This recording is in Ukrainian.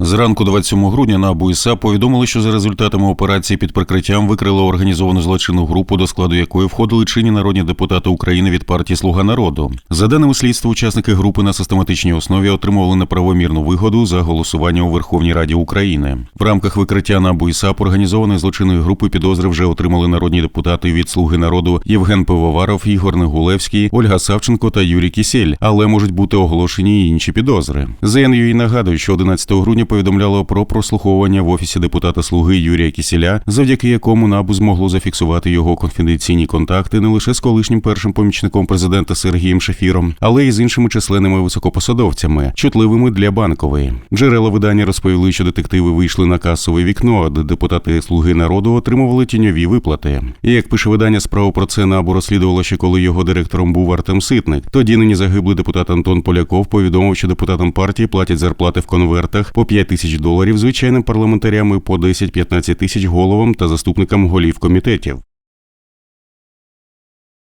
Зранку 27 грудня на АБУ і САП повідомили, що за результатами операції під прикриттям викрили організовану злочинну групу, до складу якої входили чинні народні депутати України від партії Слуга народу. За даними слідства, учасники групи на систематичній основі отримували неправомірну вигоду за голосування у Верховній Раді України. В рамках викриття на АБУ організованої злочинної групи підозри вже отримали народні депутати від Слуги народу Євген Пивоваров, Ігор Негулевський, Ольга Савченко та Юрій Кісєль, але можуть бути оголошені й інші підозри. ЗНЮ нагадує, що 11 грудня повідомляло про прослуховування в офісі депутата Слуги Юрія Кісіля, завдяки якому НАБУ змогло зафіксувати його конфіденційні контакти не лише з колишнім першим помічником президента Сергієм Шефіром, але й з іншими численними високопосадовцями, чутливими для банкової. Джерела видання розповіли, що детективи вийшли на касове вікно, де депутати Слуги народу отримували тіньові виплати. І як пише видання, справу про це НАБУ розслідувало ще коли його директором був Артем Ситник. Тоді нині загиблий депутат Антон Поляков повідомив, що депутатам партії платять зарплати в конвертах по 5 тисяч доларів звичайним парламентарям і по 10-15 тисяч головам та заступникам голів комітетів.